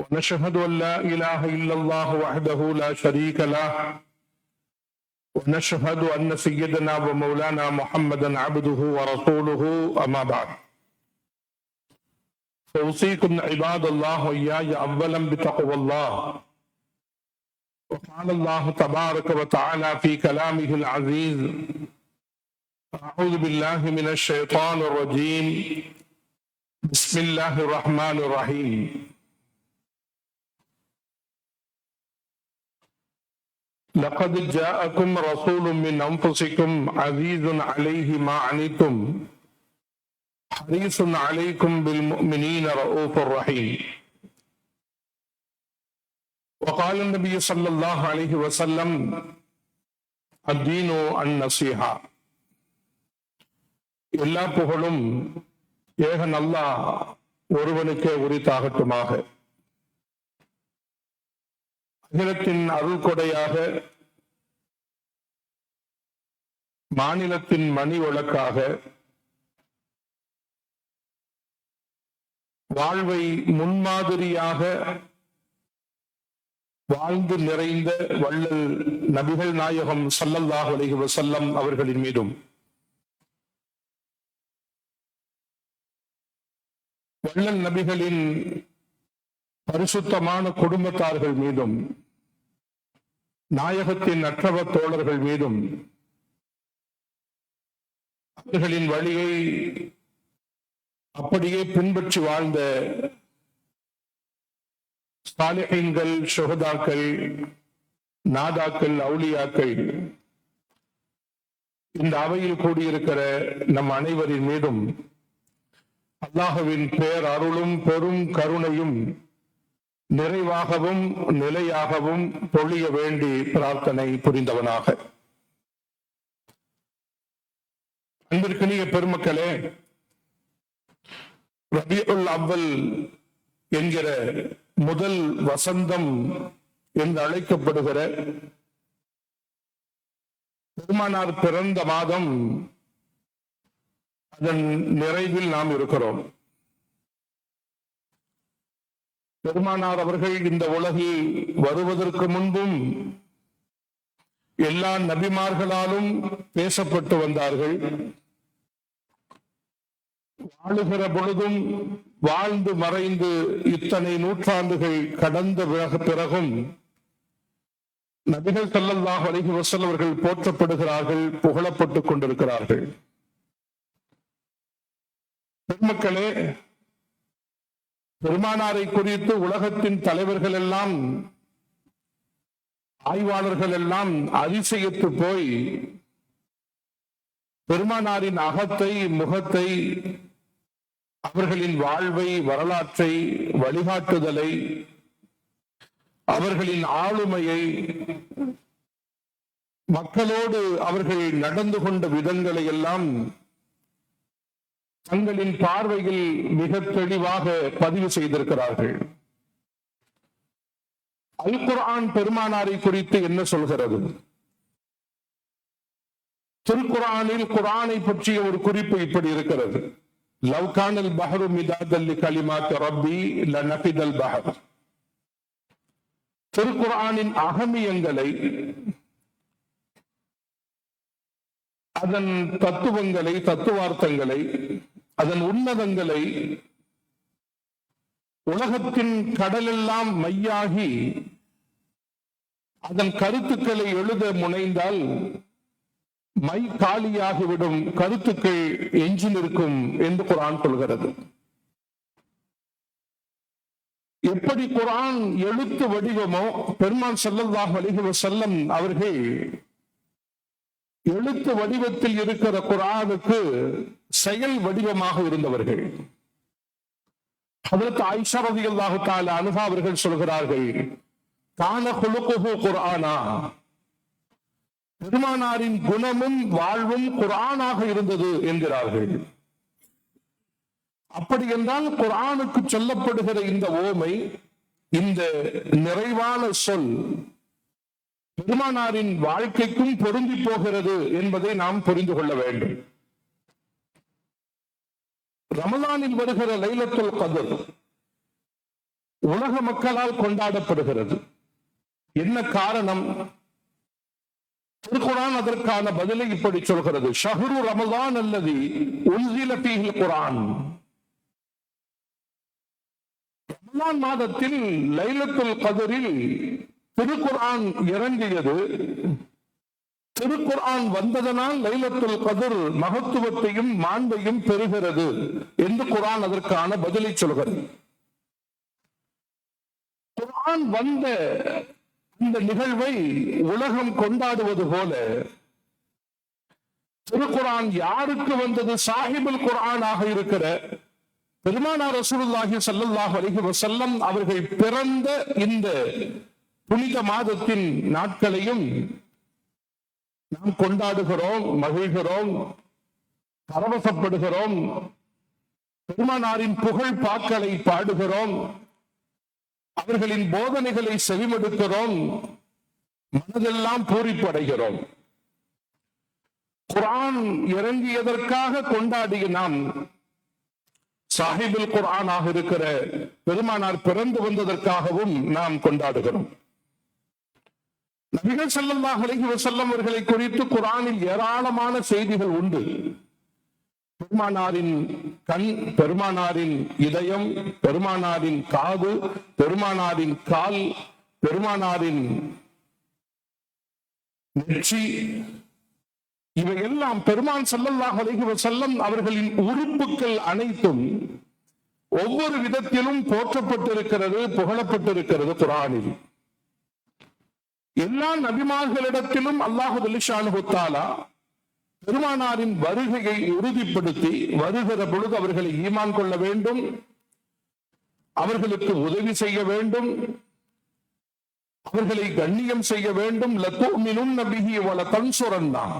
ونشهد أن لا إله إلا الله وحده لا شريك له. ونشهد أن سيدنا ومولانا محمدا عبده ورسوله. أما بعد. فأوصيكم عباد الله وإياي أولا بتقوى الله. وقال الله تبارك وتعالى في كلامه العزيز أعوذ بالله من الشيطان الرجيم. بسم الله الرحمن الرحيم. لقد جاءكم رسول من أنفسكم عزيز عليه ما عنتم حريص عليكم بالمؤمنين رؤوف رحيم وقال النبي صلى الله عليه وسلم الدين النصيحة எல்லா புகழும் ஏகன் அல்லாஹ் ஒருவனுக்கே உரித்தாகட்டுமாக அகிலத்தின் அருள் கொடையாக மாநிலத்தின் மணி ஒழக்காக வாழ்வை முன்மாதிரியாக வாழ்ந்து நிறைந்த வள்ளல் நபிகள் நாயகம் சல்லல்லாஹ் அலைஹி செல்லம் அவர்களின் மீதும். வள்ளல் நபிகளின் பரிசுத்தமான குடும்பத்தார்கள் மீதும் நாயகத்தின் அற்றவ தோழர்கள் மீதும் அவர்களின் வழியை அப்படியே பின்பற்றி வாழ்ந்த சாலிஹீன்கள் சுகதாக்கள் நாதாக்கள் அவுளியாக்கள் இந்த அவையில் கூடியிருக்கிற நம் அனைவரின் மீதும் அல்லாஹுவின் பேர் அருளும் பெரும் கருணையும் நிறைவாகவும் நிலையாகவும் பொழிய வேண்டி பிரார்த்தனை புரிந்தவனாக. அன்பிற்குரிய பெருமக்களே ரபியுல் அவ்வல் என்கிற முதல் வசந்தம் என்று அழைக்கப்படுகிற பெருமானார் பிறந்த மாதம் அதன் நிறைவில் நாம் இருக்கிறோம். பெருமானார் அவர்கள் இந்த உலகில் வருவதற்கு முன்பும் எல்லா நபிமார்களாலும் பேசப்பட்டு வந்தார்கள். வாழுகிற பொழுதும் வாழ்ந்து மறைந்து இத்தனை நூற்றாண்டுகள் கடந்த பிறகும் நபிகள் ஸல்லல்லாஹு அலைஹி வஸல்லம் அவர்கள் போற்றப்படுகிறார்கள் புகழப்பட்டுக் கொண்டிருக்கிறார்கள். பெருமக்களே பெருமானாரை குறித்து உலகத்தின் தலைவர்கள் எல்லாம் ஆய்வாளர்கள் எல்லாம் அதிசயித்து போய் பெருமானாரின் அகத்தை முகத்தை அவர்களின் வாழ்வை வரலாற்றை வழிகாட்டுதலை அவர்களின் ஆளுமையை மக்களோடு அவர்கள் நடந்து கொண்ட விதங்களை எல்லாம் தங்களின் பார்வையில் மிக தெளிவாக பதிவு செய்திருக்கிறார்கள். அல் குர்ஆன் பெருமானாரை குறித்து என்ன சொல்கிறது? திருக்குறானில் குர்ஆனை பற்றிய ஒரு குறிப்பு இப்படி இருக்கிறது. லவ் கானல் பஹரு மிதாதல்லி கலிமாத் ரப்பி லனஃபிதல் பஹர். திருக்குறானின் அகமியங்களை அதன் தத்துவங்களை தத்துவார்த்தங்களை அதன் உன்னதங்களை உலகத்தின் கடலெல்லாம் மையாகி அதன் கருத்துக்களை எழுத முனைந்தால் மை காலியாகிவிடும் கருத்துக்கள் எஞ்சி நிற்கும் என்று குரான் சொல்கிறது. எப்படி குரான் எழுத்து வடிவமோ பெருமான் செல்லதாக வலிகுவ செல்லம் அவர்கள் எழுத்து வடிவத்தில் இருக்கிற குரானுக்கு செயல் வடிவமாக இருந்தவர்கள். அதற்கு ஆயிஷா ரலியல்லாஹு தஆலா அன்ஹா அவர்கள் சொல்கிறார்கள் கான குலுகுஹு குரானா பெருமானாரின் குணமும் வாழ்வும் குரானாக இருந்தது என்கிறார்கள். அப்படி என்றால் குரானுக்கு சொல்லப்படுகிற இந்த ஓமை இந்த நிறைவான சொல் பெருமானாரின் வாழ்க்கைக்கும் பொருந்தி போகிறது என்பதை நாம் புரிந்து கொள்ள வேண்டும். ரமலானில் வருகிற லைலத்துல் கதர் உலக மக்களால் கொண்டாடப்படுகிறது. என்ன காரணம்? திருக்குரான் அதற்கான பதிலை இப்படி சொல்கிறது. ஷஹரு ரமலான் அல்லது உன்சில ஃபீஹில் குரான் ரமலான் மாதத்தில் லைலத்துல் கதரில் திருக்குர்ஆன் இறங்கியது. திருக்குர்ஆன் வந்ததனால் லைலத்துல் கதர் மகத்துவத்தையும் மாண்பையும் பெறுகிறது என்று குரான் அதற்கான பதிலை சொல்கிறது. குர்ஆன் வந்த இந்த நிகழ்வை உலகம் கொண்டாடுவது போல திருக்குரான் யாருக்கு வந்தது? சாஹிபுல் குர்ஆனாக இருக்கிற பெருமானார் ரசூலுல்லாஹி சல்லாஹ் அலிஹி வசல்லம் அவர்கள் பிறந்த இந்த புனித மாதத்தின் நாட்களையும் நாம் கொண்டாடுகிறோம் மகிழ்கிறோம் பரவசப்படுகிறோம் பெருமானாரின் புகழ் பாக்களை பாடுகிறோம் அவர்களின் போதனைகளை செவிமடுக்கிறோம் மனதெல்லாம் பூரிப்படைகிறோம். குரான் இறங்கியதற்காக கொண்டாடிய நாம் சாஹிபுல் குரானாக இருக்கிற பெருமானார் பிறந்து வந்ததற்காகவும் நாம் கொண்டாடுகிறோம். நபிகள் செல்லல்லாஹ் அலைஹி வஸல்லம் அவர்களை குறித்து குரானில் ஏராளமான செய்திகள் உண்டு. பெருமானாரின் கண் பெருமானாரின் இதயம் பெருமானாரின் காது பெருமானாரின் கால் பெருமானாரின் நெற்றி இவையெல்லாம் பெருமான் செல்லல்லாஹ் அலைஹி செல்லம் அவர்களின் உறுப்புகள் அனைத்தும் ஒவ்வொரு விதத்திலும் போற்றப்பட்டிருக்கிறது புகழப்பட்டிருக்கிறது குரானில் எல்லா நபிமார்களிடத்திலும் அல்லாஹு தாலா பெருமானாரின் வருகையை உறுதிப்படுத்தி வருகிற பொழுது அவர்களை ஈமான் கொள்ள வேண்டும். அவர்களுக்கு உதவி செய்ய வேண்டும். அவர்களை கண்ணியம் செய்ய வேண்டும். லத்தோமினும் நபிஹி வல சுரந்தான்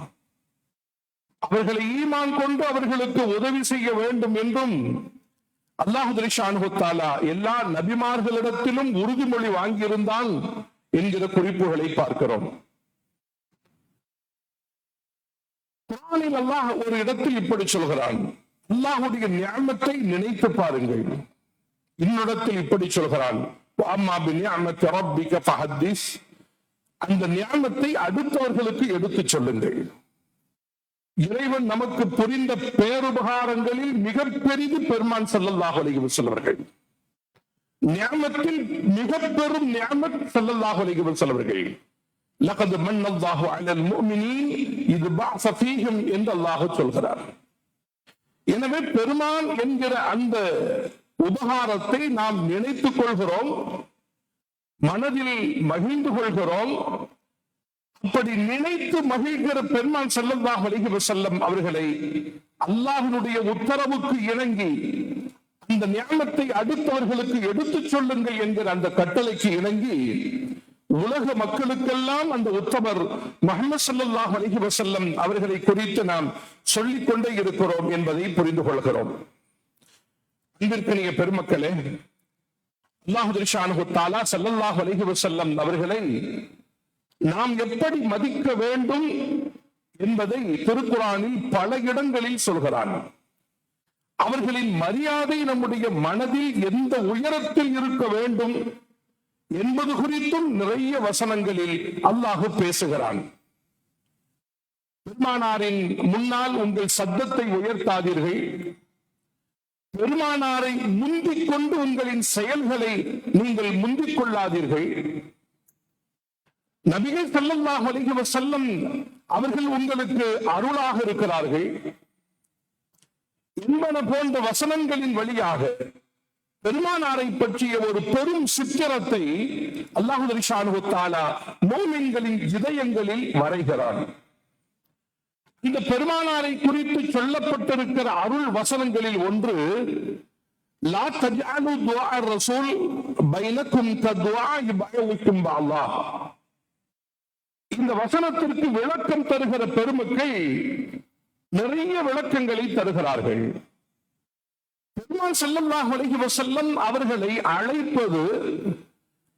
அவர்களை ஈமான் கொண்டு அவர்களுக்கு உதவி செய்ய வேண்டும் என்றும் அல்லாஹு தாலா எல்லா நபிமார்களிடத்திலும் உறுதிமொழி வாங்கியிருந்தான் என்கிற குறிப்புகளை பார்க்கிறோம். குரானில் அல்லாஹ் ஒரு இடத்தில் இப்படி சொல்கிறான். அல்லாஹுடைய ஞானத்தை நினைத்து பாருங்கள். இன்னிடத்தில் இப்படி சொல்கிறான். அந்த ஞானத்தை அடுத்தவர்களுக்கு எடுத்துச் சொல்லுங்கள். இறைவன் நமக்கு புரிந்த பேருபகாரங்களில் மிக பெரிது பெருமான் ஸல்லல்லாஹு அலைஹி ஞானத்தில் மிக பெரும் ஞானத் ஸல்லல்லாஹு அலைஹி வஸல்லம் அவர்கள் லகத் அலல் முஃமினீன் இது பஅஸ என்று அல்லாஹ் சொல்கிறார். எனவே பெருமான் என்கிற அந்த உபகாரத்தை நாம் நினைத்துக் கொள்கிறோம் மனதில் மகிழ்ந்து கொள்கிறோம். அப்படி நினைத்து மகிழ்கிற பெருமான் செல்லந்தாக அலைஹி செல்லம் அவர்களை அல்லாஹினுடைய உத்தரவுக்கு இணங்கி அந்த ஞானத்தை அடுத்தவர்களுக்கு எடுத்துச் சொல்லுங்கள் என்கிற அந்த கட்டளைக்கு இணங்கி உலக மக்களுக்கெல்லாம் அந்த உத்தமர் முகமது சல்லாஹ் அலைஹி வசல்லம் அவர்களை குறித்து நாம் சொல்லிக் கொண்டே இருக்கிறோம் என்பதை புரிந்து கொள்கிறோம். அன்பிற்கினிய பெருமக்களே அல்லாஹு ஷானு தாலா ஸல்லல்லாஹு அலைஹி வஸல்லம் அவர்களை நாம் எப்படி மதிக்க வேண்டும் என்பதை திருக்குறானில் பல இடங்களில் சொல்கிறான். அவர்களின் மரியாதை நம்முடைய மனதில் எந்த உயரத்தில் இருக்க வேண்டும் என்பது குறித்தும் நிறைய வசனங்களில் அல்லாஹு பேசுகிறான். பெருமானாரின் முன்னால் உங்கள் சத்தத்தை உயர்த்தாதீர்கள். பெருமானாரை முந்திக் கொண்டு உங்களின் செயல்களை நீங்கள் முந்திக் கொள்ளாதீர்கள். நபிகள் ஸல்லல்லாஹு அலைஹி வஸல்லம் அவர்கள் உங்களுக்கு அருளாக இருக்கிறார்கள். என்பன போன்ற வசனங்களின் வழியாக பெருமானாரை பற்றிய ஒரு பெரும் சித்திரத்தை அல்லாஹு ரிஷானு தாலா மோமின்களின் இதயங்களில் வரைகிறார் இந்த பெருமானாரை குறித்து சொல்லப்பட்டிருக்கிற அருள் வசனங்களில் ஒன்று லா தஜாலு துஆ ரசூல் பைனக்கும் கதுஆ பஅவுக்கும் பஅல்லாஹ் இந்த வசனத்திற்கு விளக்கம் தருகிற பெருமக்கள் நிறைய விளக்கங்களை தருகிறார்கள். பெருமாள் ஸல்லல்லாஹு அலைஹி செல்லம் அவர்களை அழைப்பது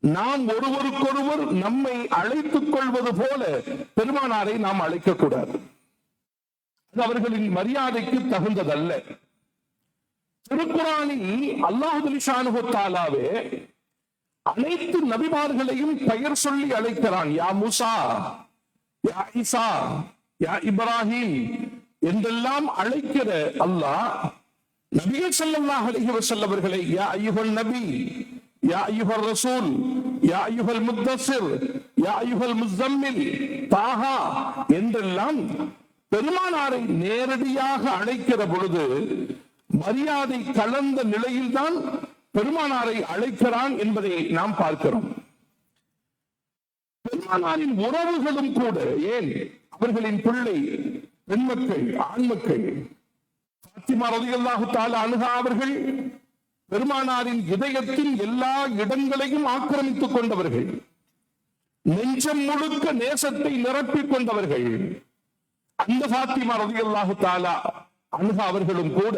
நாம் ஒருவருக்கொருவர் நம்மை அழைத்துக் கொள்வது போல பெருமானாரை நாம் அழைக்கக்கூடாது அது அவர்களின் மரியாதைக்கு தகுந்ததல்ல. திருக்குறானில் அல்லாஹுலி தாலாவே அனைத்து நபிமார்களையும் பெயர் சொல்லி அழைக்கிறான். யா முசா யா ஈசா யா இப்ராஹிம் என்றெல்லாம் அழைக்கிற அல்லாஹ் நபிகள் செல்லல்லாஹ் அலைஹி செல்லவர்களை யா ஐயுகல் நபி யா ஐயுகல் ரசூல் யா ஐயுகல் முத்தசிர் யா ஐயுகல் முஸம்மில் தாஹா என்றெல்லாம் பெருமானாரை நேரடியாக அழைக்கிற பொழுது மரியாதை கலந்த நிலையில்தான் பெருமானாரை அழைக்கிறான் என்பதை நாம் பார்க்கிறோம். பெருமானாரின் உறவுகளும் கூட ஏன்? அவர்களின் பிள்ளை பெண்மக்கள் ஆண்மக்கள். பாத்திமா ரலியல்லாஹு தஆலா அவர்கள் பெருமானாரின் இதயத்தின் எல்லா இடங்களையும் ஆக்கிரமித்துக் கொண்டவர்கள். நெஞ்சம் முழுக்க நேசத்தை நிரப்பிக் கொண்டவர்கள். அந்த பாத்திமா ரதியல்லாஹு தாலா அணுகா அவர்களும் கூட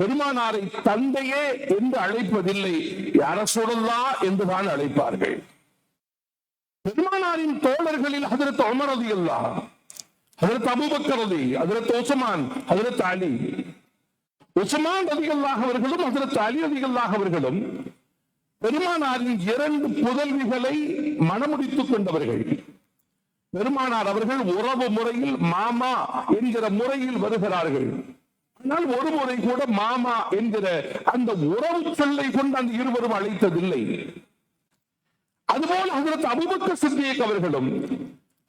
பெருமானாரை தந்தையே என்று அழைப்பதில்லை யார என்றுதான் அழைப்பார்கள். பெருமானாரின் தோழர்களில் அதற்கு உமர் ஹதரத் அபூபக்கர் ரலி ஹதரத் உஸ்மான் ஹதரத் அலி உஸ்மான் ரலியல்லாஹு அவர்களும் ஹதரத் அலி ரலியல்லாஹு அவர்களும் பெருமானாரின் இரண்டு புதல்விகளை மனமுடித்துக் கொண்டவர்கள். பெருமானார் அவர்கள் உறவு முறையில் மாமா என்கிற முறையில் வருகிறார்கள். ஆனால் ஒரு முறை கூட மாமா என்கிற அந்த உறவு சொல்லை கொண்டு அந்த இருவரும் அழைத்ததில்லை. அதுபோல் ஹதரத் அபுபக்க சித்தியக் அவர்களும்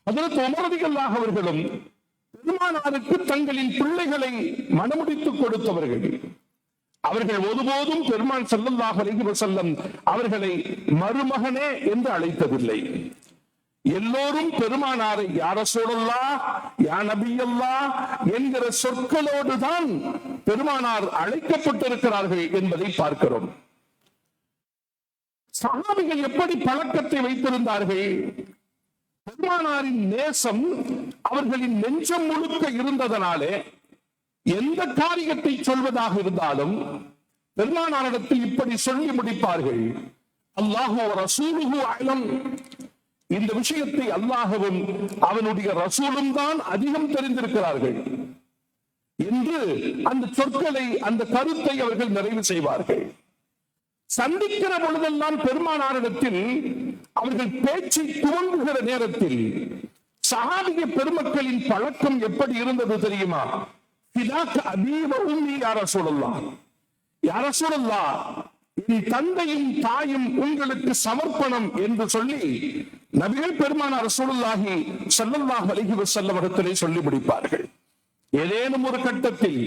அதற்கு உமரதிகளாக அவர்களும் பெருமானாருக்கு தங்களின் பிள்ளைகளை மணமுடித்துக் கொடுத்தவர்கள். அவர்கள் ஒருபோதும் பெருமான் ஸல்லல்லாஹு அலைஹி அவர்களை மருமகனே என்று அழைத்ததில்லை. எல்லோரும் பெருமானாரை யார சூழல்லா யா நபியல்லா என்கிற சொற்களோடு தான் பெருமானார் அழைக்கப்பட்டிருக்கிறார்கள் என்பதை பார்க்கிறோம். சகாபிகள் எப்படி பழக்கத்தை வைத்திருந்தார்கள்? பெருமானாரின் நேசம் அவர்களின் நெஞ்சம் முழுக்க இருந்ததனாலே எந்த காரியத்தை சொல்வதாக இருந்தாலும் பெருமானாரிடத்தில் இப்படி சொல்லி முடிப்பார்கள். அல்லாஹோ ரசூலுகு அலம். இந்த விஷயத்தை அல்லாஹவும் அவனுடைய ரசூலும் தான் அதிகம் தெரிந்திருக்கிறார்கள். என்று அந்த சொற்களை அந்த கருத்தை அவர்கள் நிறைவு செய்வார்கள். சந்திக்கிற பொழுதெல்லாம் பெருமானாரிடத்தில் அவர்கள் பேச்சை துவங்குகிற நேரத்தில் சஹாபிய பெருமக்களின் பழக்கம் எப்படி இருந்தது தெரியுமா? பிதாக்கு அதீவ உம்மி யார சொல்லலாம் யார சொல்லலாம் என் தந்தையும் தாயும் உங்களுக்கு சமர்ப்பணம் என்று சொல்லி நபிகள் பெருமானார் ரசூலுல்லாஹி ஸல்லல்லாஹு அலைஹி வஸல்லம் சொல்லி முடிப்பார்கள். ஏதேனும் ஒரு கட்டத்தில்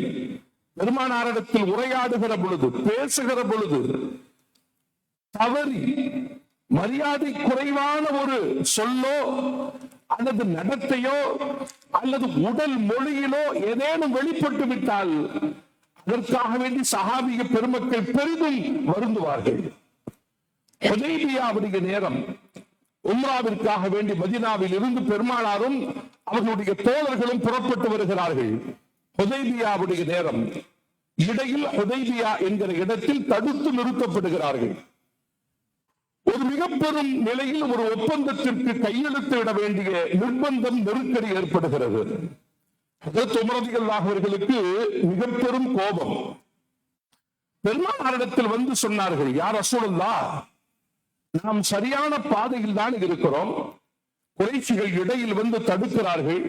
பெருமானாரிடத்தில் உரையாடுகிற பொழுது பேசுகிற பொழுது தவறி மரியாதை குறைவான ஒரு சொல்லோ அல்லது நடத்தையோ அல்லது உடல் மொழியிலோ ஏதேனும் வெளிப்பட்டு விட்டால் அதற்காக வேண்டி சகாபிக பெருமக்கள் பெரிதும் வருந்துவார்கள். ஹுதைபியாவுடைய நேரம் உம்ராவிற்காக வேண்டி மதினாவில் இருந்து பெருமாளாரும் அவர்களுடைய தோழர்களும் புறப்பட்டு வருகிறார்கள். ஹுதைபியாவுடைய நேரம் இடையில் ஹுதைபியா என்கிற இடத்தில் தடுத்து நிறுத்தப்படுகிறார்கள். ஒரு மிக பெரும் நிலையில் ஒரு ஒப்பந்தத்திற்கு கையெழுத்து விட வேண்டிய நிர்பந்தம் நெருக்கடி ஏற்படுகிறது. அவர்களுக்கு மிக பெரும் கோபம். பெருமானாரிடத்தில் வந்து சொன்னார்கள் யார் அசூழல்லா நாம் சரியான பாதையில் தான் இருக்கிறோம். குறைச்சிகள் இடையில் வந்து தடுக்கிறார்கள்.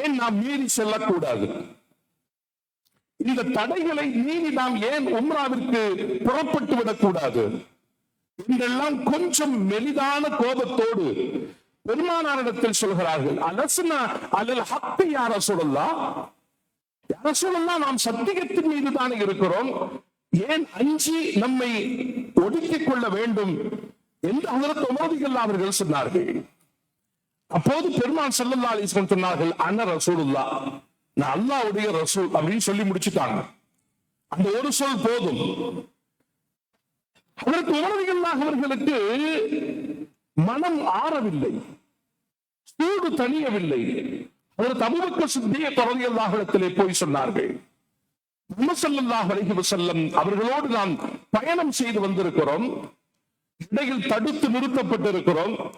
ஏன் நாம் மீறி செல்லக்கூடாது? இந்த தடைகளை மீறி நாம் ஏன் உம்ராவிற்கு புறப்பட்டு விடக்கூடாது? என்றெல்லாம் கொஞ்சம் மெலிதான கோபத்தோடு பெருமானாரிடத்தில் சொல்கிறார்கள் அலசுனா அல்லல் ஹக்கு யார சொல்லலாம் யார சொல்லலாம் நாம் சத்தியத்தின் மீது தானே இருக்கிறோம். ஏன் அஞ்சி நம்மை ஒடுக்கிக் கொள்ள வேண்டும்? என்று அதற்கு மோதிகள் அவர்கள் சொன்னார்கள். அப்போது பெருமான் செல்லல்லா அலிஸ்வன் சொன்னார்கள் அண்ண ரசூலுல்லா நான் அல்லாவுடைய ரசூல் அப்படின்னு சொல்லி முடிச்சுட்டாங்க. அந்த ஒரு சொல் போதும். அதற்கு உணர்வுகளாக அவர்களுக்கு மனம் ஆறவில்லை. சூடு தணியவில்லை. அதற்கு அபுபக்க சித்திய தொடர்பியல்லாஹிடத்திலே போய் சொன்னார்கள். முஹம்மது அலைஹி செல்லம் அவர்களோடு நாம் பயணம் செய்து வந்திருக்கிறோம். இடையில் தடுத்து நிறுத்தப்பட்டிருக்கிறோம்.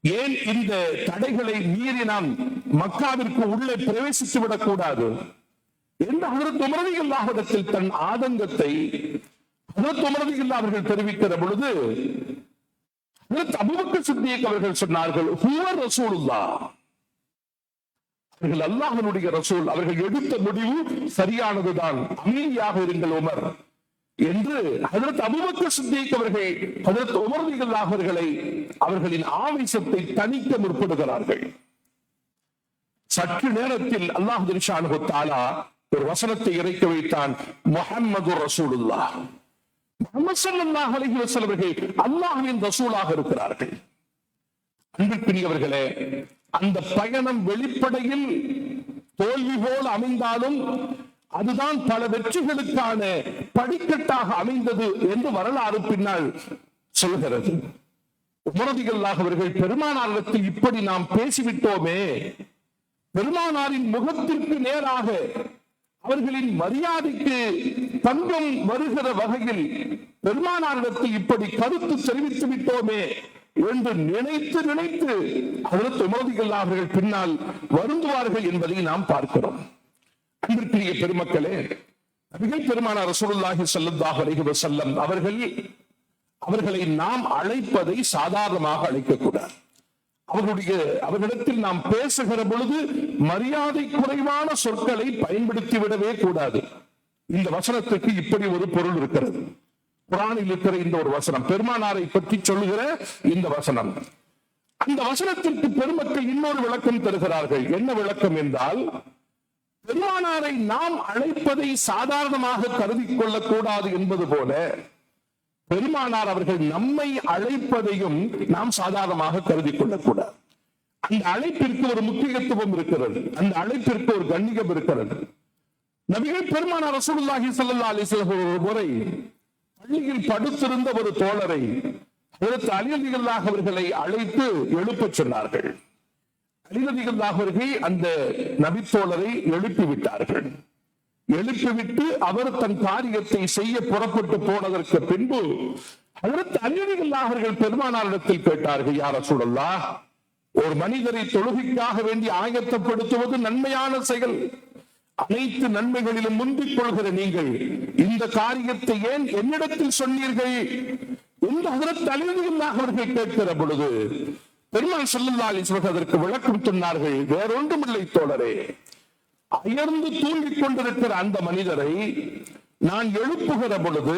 ஏன் இந்த தடைகளை மீறி நாம் மக்காவிற்கு உள்ளே பிரவேசித்து விடக்கூடாது? என்று அதற்கு உமரதியில்லாவிடத்தில் தன் ஆதங்கத்தை அதற்கு அவர்கள் தெரிவிக்கிற பொழுது அபுபக்க சித்தியக் அவர்கள் சொன்னார்கள் ஹுவர் ரசூலுல்லா அவர்கள் அல்லாஹனுடைய ரசூல் அவர்கள் எடுத்த முடிவு சரியானதுதான். அமைதியாக இருங்கள் உமர். என்று அதற்கு அபுபக்க சித்திக் அவர்கள் அதற்கு உமர்திகள் அவர்களை அவர்களின் ஆவேசத்தை தணிக்க முற்படுகிறார்கள். சற்று நேரத்தில் அல்லாஹ் தாலா ஒரு வசனத்தை இறக்கி வைத்தான் முஹம்மது ரசூலுல்லா அல்லாஹுவின் ரசூலாக இருக்கிறார்கள். அன்பிற்குரியவர்களே அந்த பயணம் வெளிப்படையில் தோல்வி போல் அமைந்தாலும் அதுதான் பல வெற்றிகளுக்கான படிக்கட்டாக அமைந்தது என்று வரலாறு பின்னால் சொல்கிறது. உமரதிகளாக அவர்கள் பெருமானாரிடத்தில் இப்படி நாம் பேசிவிட்டோமே. பெருமானாரின் முகத்திற்கு நேராக அவர்களின் மரியாதைக்கு தங்கம் வருகிற வகையில் பெருமானாரிடத்தில் இப்படி கருத்து தெரிவித்து விட்டோமே என்று நினைத்து நினைத்து அதற்கு உமரதிகள் அவர்கள் பின்னால் வருந்துவார்கள் என்பதை நாம் பார்க்கிறோம். அன்பிற்குரிய பெருமக்களே நபிகள் பெருமானார் ரசூலுல்லாஹி ஸல்லல்லாஹு அலைஹி வஸல்லம் அவர்கள் அவர்களை நாம் அழைப்பதை சாதாரணமாக அழைக்கக்கூடாது. அவர்களுடைய அவர்களிடத்தில் நாம் பேசுகிற பொழுது மரியாதை குறைவான சொற்களை பயன்படுத்தி விடவே கூடாது. இந்த வசனத்துக்கு இப்படி ஒரு பொருள் இருக்கிறது. குரானில் இருக்கிற இந்த ஒரு வசனம் பெருமானாரை பற்றி சொல்லுகிற இந்த வசனம். அந்த வசனத்திற்கு பெருமக்கள் இன்னொரு விளக்கம் தருகிறார்கள். என்ன விளக்கம் என்றால் பெருமானாரை நாம் அழைப்பதை சாதாரணமாக கருதி கொள்ளக்கூடாது என்பது போல பெருமானார் அவர்கள் நம்மை அழைப்பதையும் நாம் சாதாரணமாக கருதி கொள்ளக்கூடாது. அந்த அழைப்பிற்கு ஒரு முக்கியத்துவம் இருக்கிறது. அந்த அழைப்பிற்கு ஒரு கண்ணியம் இருக்கிறது. நபிகள் பெருமானார் ரசூலுல்லாஹி சல்லா அலைஹி ஒரு முறை பள்ளியில் படுத்திருந்த ஒரு தோழரை அடுத்து அலியதிகளாக அவர்களை அழைத்து எழுப்பச் சொன்னார்கள். அலிநதிகளாக அவர்கள் அந்த நபித்தோழரை எழுப்பி விட்டார்கள். எழுப்பிவிட்டு அவர் தன் காரியத்தை செய்ய புறப்பட்டு போனதற்கு பின்பு அதற்கு அலிரதிகளாக அவர்கள் பெருமானாரிடத்தில் கேட்டார்கள் யார சூழல்லா ஒரு மனிதரை தொழுகைக்காக வேண்டி ஆயத்தப்படுத்துவது நன்மையான செயல். அனைத்து நன்மைகளிலும் முந்திக் கொள்கிற நீங்கள் இந்த காரியத்தை ஏன் என்னிடத்தில் சொன்னீர்கள்? இந்த அதற்கு அழிவுகளாக அவர்கள் கேட்கிற பொழுது பெருமாள் செல்லல்லா அலிஸ்வர்கள் அதற்கு விளக்கம் சொன்னார்கள் வேறொன்றும் இல்லை தோழரே அயர்ந்து தூங்கிக் கொண்டிருக்கிற அந்த மனிதரை நான் எழுப்புகிற பொழுது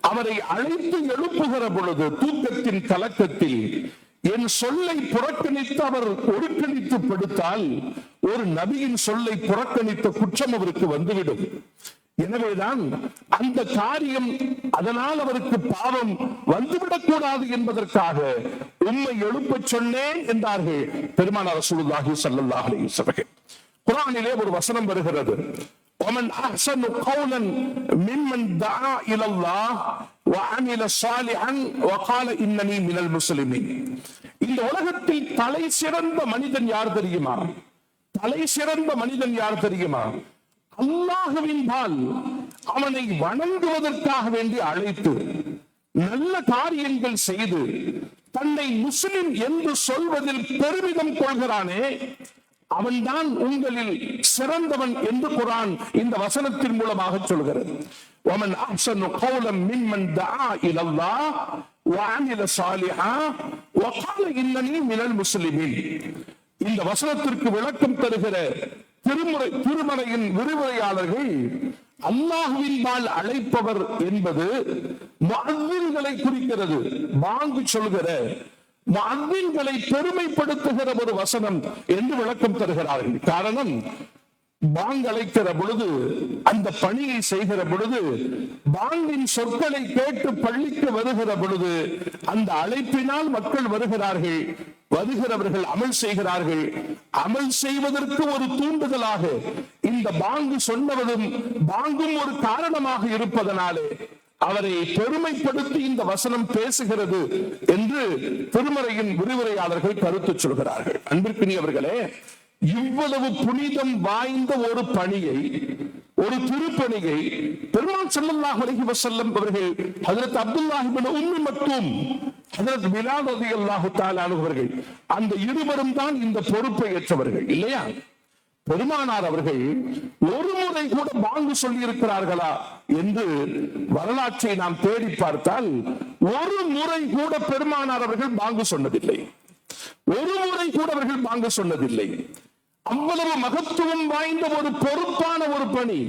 அவரை அழைத்து எழுப்புகிற பொழுது தூக்கத்தின் கலக்கத்தில் என் சொல்லை புறக்கணித்து அவர் ஒருக்கணித்து படுத்தால் ஒரு நபியின் சொல்லை புறக்கணித்த குற்றம் அவருக்கு வந்துவிடும். எனவேதான் அந்த காரியம் அதனால் அவருக்கு பாவம் வந்துவிடக் கூடாது என்பதற்காக உண்மை எழுப்பச் சொன்னேன் என்றார்கள் பெருமானார் ரசூலுல்லாஹி ஸல்லல்லாஹு அலைஹி வஸல்லம் குர்ஆனிலே ஒரு வசனம் வருகிறது ومن احسن قولا ممن دعا الى الله وعمل صالحا وقال انني من المسلمين இந்த உலகத்தில் தலை சிறந்த மனிதன் யார் தெரியுமா தலை சிறந்த மனிதன் யார் தெரியுமா அல்லாஹுவின் பால் அவனை வணங்குவதற்காக வேண்டி அழைத்து நல்ல காரியங்கள் செய்து தன்னை முஸ்லிம் என்று சொல்வதில் பெருமிதம் கொள்கிறானே அவன்தான் உங்களில் சிறந்தவன் என்று குரான் இந்த வசனத்தின் மூலமாக சொல்கிறது ومن احسن قولا ممن دعا الى الله وعمل صالحا وقال انني من المسلمين இந்த வசனத்திற்கு விளக்கம் தருகிற திருமுறை திருமறையின் விரிவுரையாளர்கள் அல்லாஹுவின் பால் அழைப்பவர் என்பது முஅத்தின்களை குறிக்கிறது வாங்கு சொல்கிற முஅத்தின்களை பெருமைப்படுத்துகிற ஒரு வசனம் என்று விளக்கம் தருகிறார்கள். காரணம் பாங்க் அழைக்கிற பொழுது அந்த பணியை செய்கிற பொழுது பாங்கின் சொற்களை கேட்டு பள்ளிக்கு வருகிற பொழுது அந்த அழைப்பினால் மக்கள் வருகிறார்கள் வருகிறவர்கள் அமல் செய்கிறார்கள். அமல் செய்வதற்கு ஒரு தூண்டுதலாக இந்த பாங்கு சொன்னவதும் பாங்கும் ஒரு காரணமாக இருப்பதனாலே அவரை பெருமைப்படுத்தி இந்த வசனம் பேசுகிறது என்று திருமறையின் விரிவுரையாளர்கள் கருத்து சொல்கிறார்கள். அன்பிற்கினியவர்களே இவ்வளவு புனிதம் வாய்ந்த ஒரு பணியை ஒரு திருப்பணியை பெருமாள் செல்லல்லாஹ் அலைஹி வசல்லம் அவர்கள் ஹஜரத் அப்துல்லாஹ் இப்னு உம்மி மக்தூம் ஹஜரத் பிலால் ரலியல்லாஹு தஆலா அன்ஹு அந்த இருவரும் தான் இந்த பொறுப்பை ஏற்றவர்கள் இல்லையா? பெருமானார் அவர்கள் ஒரு முறை கூட பாங்கு சொல்லி இருக்கிறார்களா என்று வரலாற்றை நாம் தேடி பார்த்தால் ஒரு முறை கூட பெருமானார் அவர்கள் பாங்கு சொன்னதில்லை. ஒரு முறை கூட அவர்கள் பாங்கு சொன்னதில்லை. அவ்வளவு மகத்துவம் வாய்ந்த ஒரு பொறுப்பான ஒரு பணி.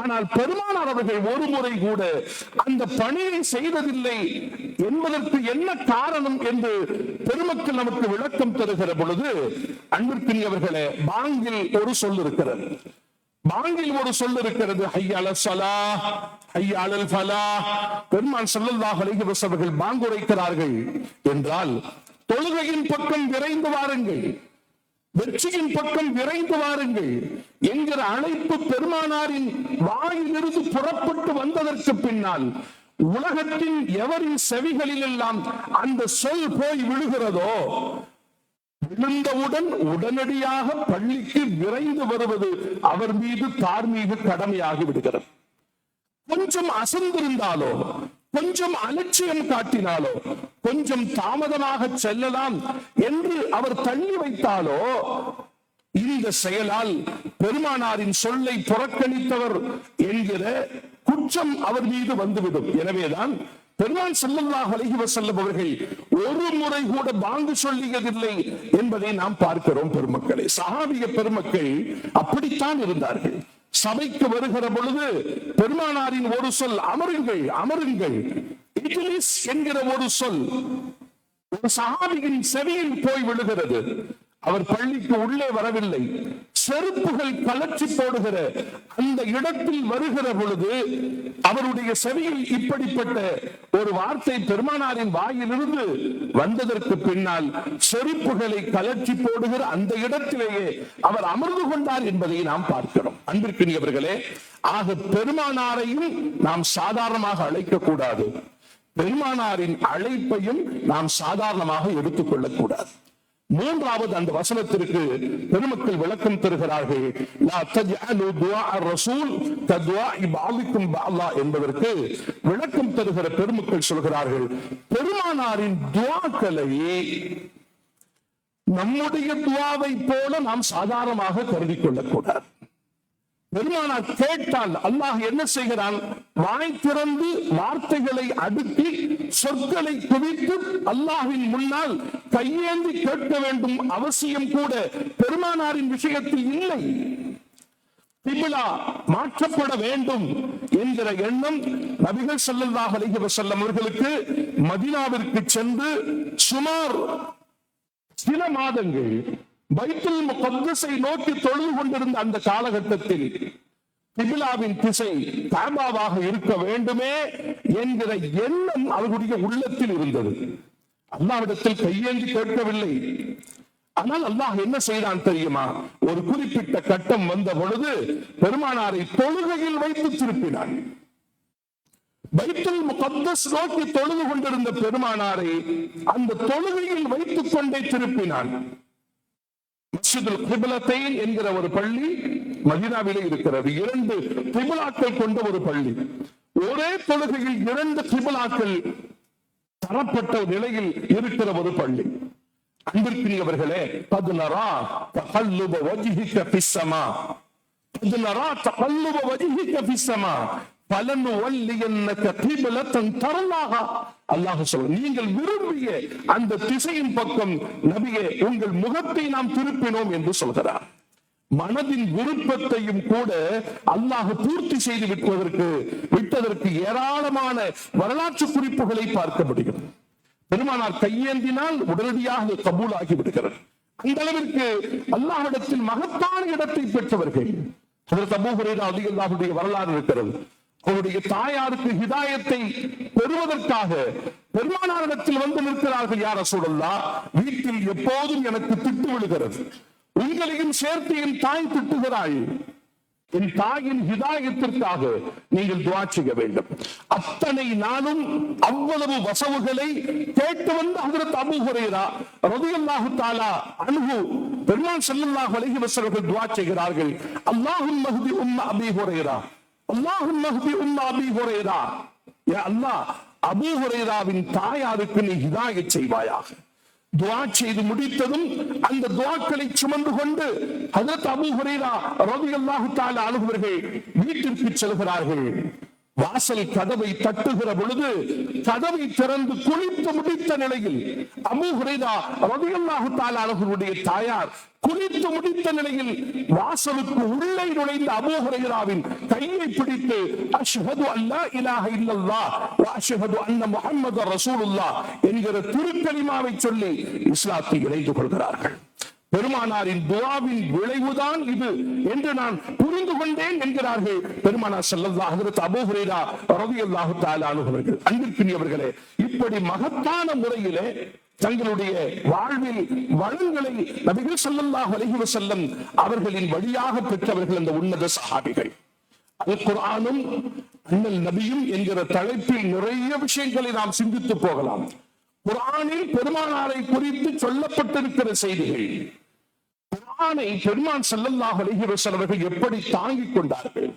ஆனால் பெருமானார் அவர்கள் ஒரு முறை கூட அந்த பணியை செய்ததில்லை என்பதற்கு என்ன காரணம் என்று பெருமக்கள் நமக்கு விளக்கம் தருகிற பொழுது அன்பிற்கினியவர்களே பாங்கில் ஒரு சொல் இருக்கிறது. பாங்கில் ஒரு சொல் இருக்கிறது ஹையால சலா ஹையாளல் ஃபலா. பெருமான் ஸல்லல்லாஹு அலைஹி பாங்குரைக்கிறார்கள் என்றால் தொழுகையின் பக்கம் விரைந்து வாருங்கள். வெற்றியின் பக்கம் விரைந்து வாருங்கள் என்கிற அழைப்பு பெருமானாரின் வாயிலிருந்து புறப்பட்டு வந்ததற்கு பின்னால் உலகத்தின் எவரின் செவிகளில் எல்லாம் அந்த சொல் போய் விழுகிறதோ விழுந்தவுடன் உடனடியாக பள்ளிக்கு விரைந்து வருவது அவர் மீது தார்மீக கடமையாகி விடுகிறது. கொஞ்சம் அசந்திருந்தாலோ கொஞ்சம் அலட்சியம் காட்டினாலோ கொஞ்சம் தாமதமாக செல்லலாம் என்று அவர் தள்ளி வைத்தாலோ இந்த செயலால் பெருமானாரின் சொல்லை புறக்கணித்தவர் என்கிற குற்றம் அவர் மீது வந்துவிடும். எனவேதான் பெருமான் ஸல்லல்லாஹு அலைஹி வஸல்லம் அவர்கள் ஒரு முறை கூட பாங்கு சொல்லியதில்லை என்பதை நாம் பார்க்கிறோம் பெருமக்களை. சஹாபிய பெருமக்கள் அப்படித்தான் இருந்தார்கள். சபைக்கு வருகிற பொழுது பெருமானாரின் ஒரு சொல் அமருங்கள் அமருங்கள். இட்லிஸ் என்கிற ஒரு சொல் ஒரு சஹாபியின் செவியில் போய் விழுகிறது. அவர் பள்ளிக்கு உள்ளே வரவில்லை. செருப்புகள் கலற்றி போடுகிற அந்த இடத்தில் வருகிற பொழுது அவருடைய செவியில் இப்படிப்பட்ட ஒரு வார்த்தை பெருமானாரின் வாயிலிருந்து வந்ததற்கு பின்னால் செருப்புகளை கலற்றி போடுகிற அந்த இடத்திலேயே அவர் அமர்ந்து கொண்டார் என்பதை நாம் பார்க்கிறோம். அன்பிற்கினியவர்களே ஆக பெருமானாரையும் நாம் சாதாரணமாக அழைக்க கூடாது பெருமானாரின் அழைப்பையும் நாம் சாதாரணமாக எடுத்துக்கொள்ளக் கூடாது மூன்றாவது அந்த வசனத்திற்கு பெருமக்கள் விளக்கம் தருகிறார்கள். என்பதற்கு விளக்கம் தருகிற பெருமக்கள் சொல்கிறார்கள். பெருமானாரின் துவாக்களை நம்முடைய துவாவை போல நாம் சாதாரணமாக கருதி கொள்ளக்கூடாது. பெருமானார் கேட்டால் அல்லாஹ் என்ன செய்கிறான்? வாய் திறந்து வார்த்தைகளை அடுக்கி சொற்களை குவித்து அல்லாஹின் முன்னால் கையேந்தி கேட்க வேண்டும் அவசியம் கூட பெருமானாரின் விஷயத்தில் இல்லை. திபிலா மாற்றப்பட வேண்டும் என்கிற எண்ணம் நபிகள் ஸல்லல்லாஹு அலைஹி வஸல்லம் அவர்களுக்கு மதினாவிற்கு சென்று சுமார் சில மாதங்கள் பைத்துல் முகத்தஸை நோக்கி தொழுது கொண்டிருந்த அந்த காலகட்டத்தில் திபிலாவின் திசை காபாவாக இருக்க வேண்டுமே என்கிற எண்ணம் அவர்களுடைய உள்ளத்தில் இருந்தது. அல்லாவிடத்தில் கையேந்தி கேட்கவில்லை. ஆனால் அல்லாஹ் என்ன செய்தான் தெரியுமா? ஒரு குறிப்பிட்ட கட்டம் வந்த பொழுது பெருமானாரை தொழுகையில் வைத்து திருப்பினான். பைத்துல் முகத்தஸ் நோக்கி தொழுது கொண்டிருந்த பெருமானாரை அந்த தொழுகையில் வைத்துக் கொண்டே திருப்பினான். மஸ்ஜிதுல் கிபிலத்தைன் என்கிற ஒரு பள்ளி மதினாவிலே இருக்கிறது. இரண்டு கிபிலாக்கள் கொண்ட ஒரு பள்ளி. ஒரே தொழுகையில் இரண்டு கிபிலாக்கள் தரப்பட்ட நிலையில் இருக்கிற ஒரு பள்ளி. அன்பிற்குரியவர்களே பதினரா தகல்லுப வஜிஹிக்க ஃபிஸ்ஸமா பதினரா தகல்லுப வஜிஹிக்க ஃபிஸ்ஸமா நீங்கள் விரும்பிய அந்த திசையின் பக்கம் நபியே உங்கள் முகத்தை நாம் திருப்பினோம் என்று சொல்கிறார். மனதின் விருப்பத்தையும் கூட அல்லாஹ் பூர்த்தி செய்து விட்டதற்கு விட்டதற்கு ஏராளமான வரலாற்று குறிப்புகளை பார்க்க முடியும். பெருமானார் கையேந்தினால் உடனடியாக கபூல் ஆகி விடுகிறது. அந்த அளவிற்கு அல்லாஹிடத்தில் மகத்தான இடத்தை பெற்றவர்கள். அதற்கு அபூ ஹுரைரா வரலாறு இருக்கிறது. அவருடைய தாயாருக்கு ஹிதாயத்தை பெறுவதற்காக பெருமானாரிடத்தில் வந்து நிற்கிறார்கள் யார சூழல்லா வீட்டில் எப்போதும் எனக்கு திட்டு விழுகிறது. உங்களையும் சேர்த்து என் தாய் திட்டுகிறாய். என் தாயின் ஹிதாயத்திற்காக நீங்கள் துவா செய்ய வேண்டும். அத்தனை நாளும் அவ்வளவு வசவுகளை கேட்டு வந்து ஹஜரத் அபு ஹுரைரா ரதியல்லாஹு தாலா அன்ஹு பெருமான் ஸல்லல்லாஹு அலைஹி வஸல்லம் துவா செய்கிறார்கள். அல்லாஹும் மகுதி உம்ம அபி ஹுரைரா. அல்லாஹும்ம யா அல்லாஹ் அபூ தாயாருக்கு நீ ஹிதாயத் செய்வாயாக. துவா செய்து முடித்ததும் அந்த துவாக்களை சுமந்து கொண்டு ஹஜரத் அபூ ஹுரைரா ரலியல்லாஹு தஆலா அன்ஹுவர்கள் வீட்டிற்கு செல்கிறார்கள். வாசல் கதவை தட்டுகிற பொழுது கதவை திறந்து குளித்து முடித்த நிலையில் அபூ ஹுரைரா தாயார் குளித்து முடித்த நிலையில் வாசலுக்கு உள்ளே நுழைந்த அபு ஹுரைராவின் கையை பிடித்து அஷ்ஹது அல்லா இலாஹ இல்லல்லா அஷ்ஹது அன்ன முஹம்மது ரசூலுல்லா என்கிற திருக்கலிமாவை சொல்லி இஸ்லாத்தை இணைந்து கொள்கிறார்கள். பெருமானாரின் துவாவின் விளைவுதான் இது என்று நான் புரிந்து கொண்டேன் என்கிறார்கள். பெருமானார் ஸல்லல்லாஹு ஹஜ்ரத் அபூ ஹுரைரா அன்பிற்குரியவர்களே இப்படி மகத்தான முறையிலே தங்களுடைய வாழ்வில் வளங்களை நபிகள் ஸல்லல்லாஹு வலைகுவ செல்லம் அவர்களின் வழியாக பெற்றவர்கள் அந்த உன்னத சஹாபிகள். அல் குரானும் அண்ணல் நபியும் என்கிற தலைப்பில் நிறைய விஷயங்களை நாம் சிந்தித்து போகலாம். குரானில் பெருமானாரை குறித்து சொல்லப்பட்டிருக்கிற செய்திகள் குரானை பெருமான் ஸல்லல்லாஹு அலைஹி அவர்கள் எப்படி தாங்கிக் கொண்டார்கள்?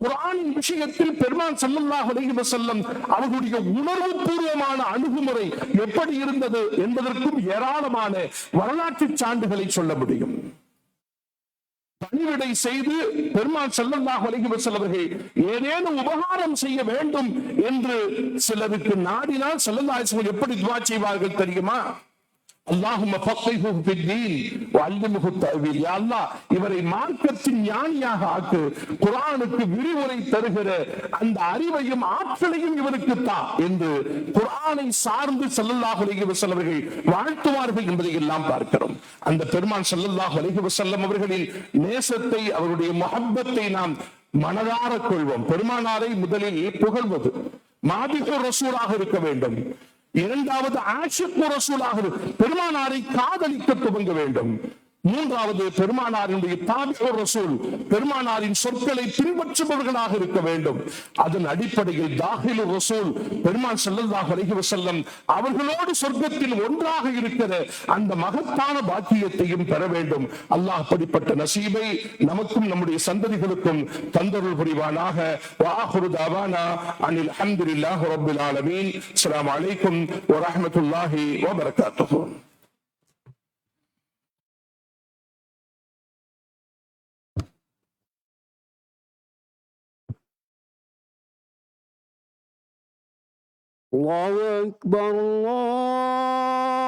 குரானின் விஷயத்தில் பெருமான் ஸல்லல்லாஹு அலைஹி அவர்களுடைய உணர்வு பூர்வமான அணுகுமுறை எப்படி இருந்தது என்பதற்கும் ஏராளமான வரலாற்று சான்றுகளை சொல்ல முடியும். பணிவிடை செய்து பெருமான் செல்லல்லாஹு அலைஹி அவர்கள் ஏதேனும் உபகாரம் செய்ய வேண்டும் என்று சிலருக்கு நாடினால் செல்லல்லாஹு எப்படி துவா செய்வார்கள் தெரியுமா? அல்லாஹும் இவரை மார்க்கத்தின் ஞானியாக ஆக்கு குரானுக்கு விரிவுரை தருகிற அந்த அறிவையும் ஆற்றலையும் இவருக்கு தா என்று குரானை சார்ந்து ஸல்லல்லாஹு அலைஹி வசல்லவர்கள் வாழ்த்துவார்கள் என்பதை எல்லாம் பார்க்கிறோம். அந்த பெருமான் ஸல்லல்லாஹு அலைஹி வசல்லம் அவர்களின் நேசத்தை அவருடைய முஹப்பத்தை நாம் மனதார கொள்வோம். பெருமானாரை முதலில் புகழ்வது மாதிகு ரசூலாக இருக்க வேண்டும். இரண்டாவது ஆஷிக்கு ரசூலாக பெருமானாரை காதலிக்க துவங்க வேண்டும். மூன்றாவது பெருமானாரினுடைய தாபியோர் ரசூல். பெருமானாரின் சொற்களை பின்பற்றுபவர்களாக இருக்க வேண்டும். அதன் அடிப்படையில் தாகிலு ரசூல் பெருமான் செல்லதாக அலைஹி செல்லம் அவர்களோடு சொர்க்கத்தில் ஒன்றாக இருக்கிற அந்த மகத்தான பாக்கியத்தையும் பெற வேண்டும். அல்லாஹ் அப்படிப்பட்ட நசீபை நமக்கும் நம்முடைய சந்ததிகளுக்கும் தந்தருள் புரிவானாக. வாஹுரு தாவானா அனில் அல்ஹம்துலில்லாஹி ரபுல் ஆலமீன். அஸ்ஸலாமு அலைக்கும் வரமத்துல்லாஹி வபரகாத்துஹு Allahu Akbar, Allah